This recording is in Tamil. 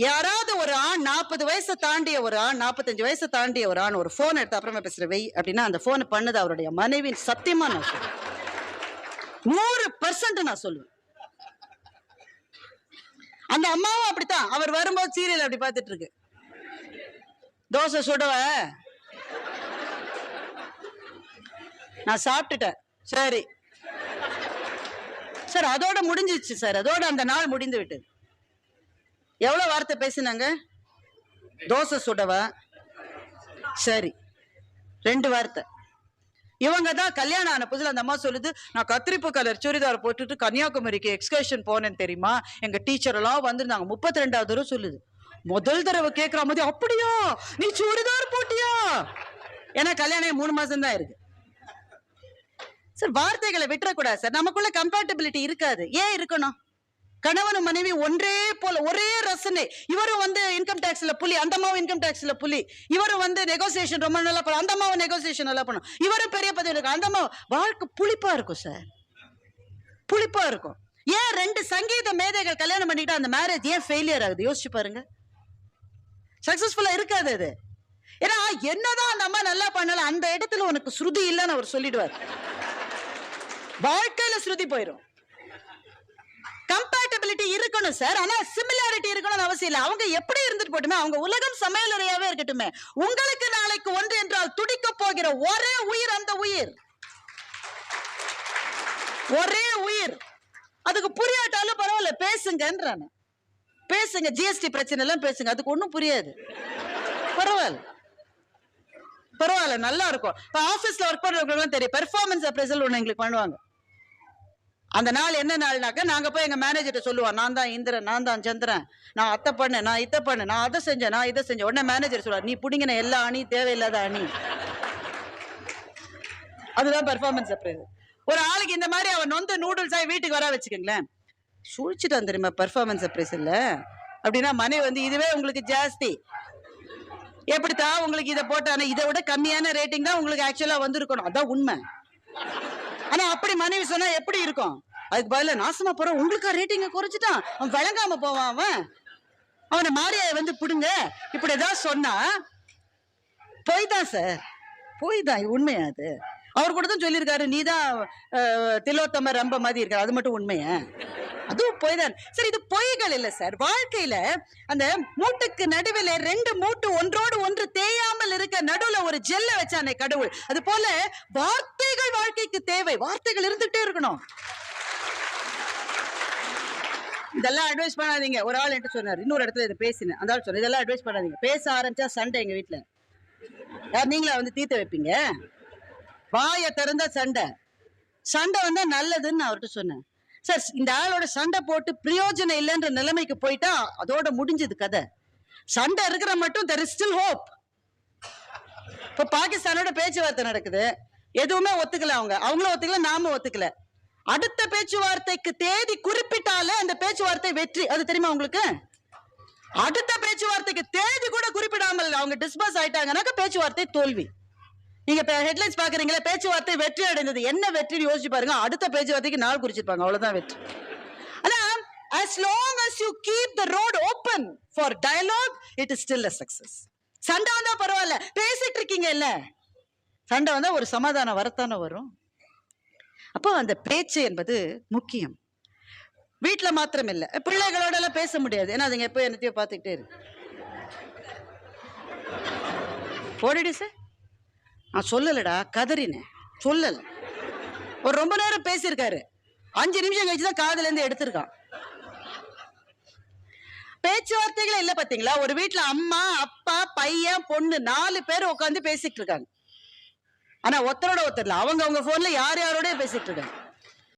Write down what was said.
யாராவது ஒரு ஆண் நாற்பது வயசை தாண்டிய ஒரு ஆண் நாற்பத்தஞ்சு வயசை தாண்டிய ஒரு ஆண் ஒரு ஃபோன் எடுத்து அப்புறமா பேசுற வெய் அப்படின்னா அந்த ஃபோனை பண்ணது அவருடைய மனைவியின் சத்தியமா நான் சொல்லுவேன் நூறு பர்சன்ட் நான் சொல்லுவேன். அந்த அம்மாவும் அப்படித்தான். அவர் வரும்போது சீரியல் அப்படி பார்த்துட்டு இருக்கு. தோசை சுடவ. நான் சாப்பிட்டுட்டேன். சரி. சார் அதோட முடிஞ்சிச்சு சார். அதோட அந்த நாள் முடிந்து விட்டது. எவ்வளோ வார்த்தை பேசினாங்க? தோசை சுடவா? சரி. ரெண்டு வார்த்தை. இவங்க தான் கல்யாணம் ஆன புதுல அந்த அம்மா சொல்லுது நான் கத்திரிப்பு கலர் சுடிதார் போட்டுட்டு கன்னியாகுமரிக்கு எக்ஸ்கர்ஷன் போனேன் தெரியுமா? எங்க டீச்சர் எல்லாம் வந்திருந்தாங்க. முப்பத்தி ரெண்டாவது தடவை சொல்லுது. முதல் தடவை கேட்கிற மாதிரி அப்படியா? நீ சுடிதார் போட்டியா? ஏன்னா கல்யாணம் மூணு மாசம் தான் இருக்கு. சார் வார்த்தைகளை விட்டுறக்கூடாது சார். நமக்குள்ள கம்பேட்டபிலிட்டி இருக்காது. ஏன் இருக்கணும்? கணவனும் மனைவி ஒன்றே போல ஒரே ரசனை. இவரும் வந்து இன்கம் டேக்ஸ்ல புலி அந்த அம்மாவும் இன்கம் டேக்ஸ்ல புலி. இவரும் வந்து நெகோசியேஷன் ரொம்ப நல்லா பண்ணும் அந்த அம்மாவும் நெகோசியேஷன் நல்லா பண்ணும். இவரும் பெரிய பதவி இருக்கும் அந்த அம்மா வாழ்க்கை புளிப்பா இருக்கும் சார் புளிப்பா இருக்கும். ஏன் ரெண்டு சங்கீத மேதைகள் கல்யாணம் பண்ணிட்டா அந்த மேரேஜ் ஏன் ஃபெயிலியர் ஆகுது? யோசிச்சு பாருங்க. சக்சஸ்ஃபுல்லா இருக்காது அது. ஏன்னா என்னதான் அந்த அம்மா நல்லா பண்ணல அந்த இடத்துல உனக்கு ஸ்ருதி இல்லைன்னு அவர் சொல்லிடுவார். வாழ்க்கையில ஸ்ருதி போயிடும் கம்பேட்டபிலிட்டி இருக்கணும் சார் ஆனா சிமிலாரிட்டி இருக்கணும்னு அவசியம் இல்லை. அவங்க எப்படி இருந்துட்டு போட்டுமே அவங்க உலகம் சமையலறையாவே இருக்கட்டுமே. உங்களுக்கு நாளைக்கு ஒன்று என்றால் துடிக்க போகிற ஒரே உயிர் அந்த உயிர். ஒரே உயிர். அதுக்கு புரியாட்டாலும் பரவாயில்ல பேசுங்கன்றான. பேசுங்க ஜிஎஸ்டி பிரச்சனை எல்லாம் பேசுங்க. அதுக்கு ஒன்றும் புரியாது. பரவாயில்ல. பரவாயில்ல நல்லா இருக்கும். இப்போ ஆஃபீஸ்ல ஒர்க் பண்ணுறவங்களுக்குலாம் தெரியும். பெர்ஃபார்மன்ஸ் அப்ரைசல் ஒன்று எங்களுக்கு பண்ணுவாங்க. அந்த நாள் என்ன நாள்னாக்கா நாங்கள் போய் எங்கள் மேனேஜர்கிட்ட சொல்லுவோம் நான் தான் இந்திரன் நான் தான் சந்திரன். நான் அத்தை பண்ணேன் நான் இதை பண்ணேன் நான் அதை செஞ்சேன் நான் இதை செஞ்சேன். உடனே மேனேஜர் சொல்லுவார் நீ பிடிங்கின எல்லா அணி தேவையில்லாத அணி. அதுதான் பெர்ஃபார்மன்ஸ் அப்ரைசல் ஒரு ஆளுக்கு இந்த மாதிரி அவன் நொந்து நூடுல்ஸ் ஆகி வீட்டுக்கு வர வச்சுக்கோங்களேன். சுழிச்சிட்டான் தெரியுமா பெர்ஃபார்மன்ஸ் அப்ரைசல்ல அப்படின்னா மனைவி வந்து இதுவே உங்களுக்கு ஜாஸ்தி. எப்படித்தான் உங்களுக்கு இதை போட்டானே இதை விட கம்மியான ரேட்டிங் தான் உங்களுக்கு ஆக்சுவலாக வந்திருக்கணும். அதான் உண்மை. ஆனா அப்படி மனைவி சொன்னா எப்படி இருக்கும்? அதுக்கு பதில நாசமா போற உங்களுக்கு ரேட்டிங்க குறைச்சிட்டான். அவன் விளங்காம போவான் அவன். அவனை மாரியாய வந்து பிடுங்க. இப்படி ஏதாவது சொன்னா போய் தான் சார் போய் தான் உண்மையா அது? அவர் கூட தான் சொல்லியிருக்காரு நீ தான் திலோத்தமர் ரம்ப மாதிரி இருக்காரு. அது மட்டும் உண்மையா? அதுவும் பொய் தான் சார் இது பொய்கள் இல்லை சார். வாழ்க்கையில அந்த மூட்டுக்கு நடுவில் ரெண்டு மூட்டு ஒன்றோடு ஒன்று தேயாமல் இருக்க நடுவில் ஒரு ஜெல்ல வச்சானே கடவுள். அது போல வார்த்தைகள் வாழ்க்கைக்கு தேவை. வார்த்தைகள் இருந்துட்டே இருக்கணும். இதெல்லாம் அட்வைஸ் பண்ணாதீங்க. ஒரு ஆள் என்கிட்ட சொன்னார். இன்னொரு இடத்துல இதை பேசினேன். அந்த ஆள் சொன்னேன் இதெல்லாம் அட்வைஸ் பண்ணாதீங்க. பேச ஆரம்பிச்சா சண்டை எங்க வீட்டில் யார் நீங்களா வந்து தீர்த்து வைப்பீங்க? வாயை திறந்தா சண்டை. சண்டை வந்தால் நல்லதுன்னு நான் அவர்கிட்ட சொன்னேன். சார் இந்த ஆளோட சண்டை போட்டு பிரயோஜனம் இல்லைன்ற நிலைமைக்கு போயிட்டா அதோட முடிஞ்சது கதை. சண்டை இருக்கிற மட்டும் தெர் இஸ் ஸ்டில் ஹோப் இப்போ பாகிஸ்தானோட பேச்சுவார்த்தை நடக்குது. எதுவுமே ஒத்துக்கல அவங்க. அவங்களும் ஒத்துக்கல நாம ஒத்துக்கல. அடுத்த பேச்சுவார்த்தைக்கு தேதி குறிப்பிட்டாலே அந்த பேச்சுவார்த்தை வெற்றி. அது தெரியுமா உங்களுக்கு? அடுத்த பேச்சுவார்த்தைக்கு தேதி கூட குறிப்பிடாமல் அவங்க டிஸ்பஸ் ஆயிட்டாங்கன்னாக்க பேச்சுவார்த்தை தோல்வி. நீங்க ஹெட்லைன்ஸ் பாக்குறீங்களா பேச்சுவார்த்தை வெற்றி அடைந்தது. என்ன வெற்றின்னு யோசிச்சு பாருங்க. அடுத்த பேச்சுவார்த்தைக்கு நாள் குறிச்சிருப்பாங்க. அவ்வளவுதான் வெற்றி. ஆனா as long as you keep the road open for dialogue it is still a success. சண்டை வந்தா பரவாயில்ல. பேசிட்டு இருக்கீங்க இல்ல சண்டை வந்தா ஒரு சமாதானம் வரத்தானே வரும். அப்போ அந்த பேச்சு என்பது முக்கியம். வீட்டில் மாத்திரம் இல்லை பிள்ளைகளோட எல்லாம் பேச முடியாது. ஏன்னா அதுங்க எப்போ என்னத்தையோ பார்த்துக்கிட்டே இருக்கு. போடிடு சார். நான் சொல்லலடா கதறினேன். சொல்லல. ஒரு ரொம்ப நேரம் பேசியிருக்காரு. அஞ்சு நிமிஷம் கழிச்சு தான் காதுல இருந்து எடுத்திருக்கான். பேச்சுவார்த்தைகளே இல்லை பாத்தீங்களா? ஒரு வீட்டில் அம்மா அப்பா பையன் பொண்ணு நாலு பேர் உட்காந்து பேசிட்டு இருக்காங்க. ஆனா ஒருத்தரோட ஒருத்தர் அவங்க அவங்க போன்ல யார் யாரோடய பேசிட்டு இருக்காங்க.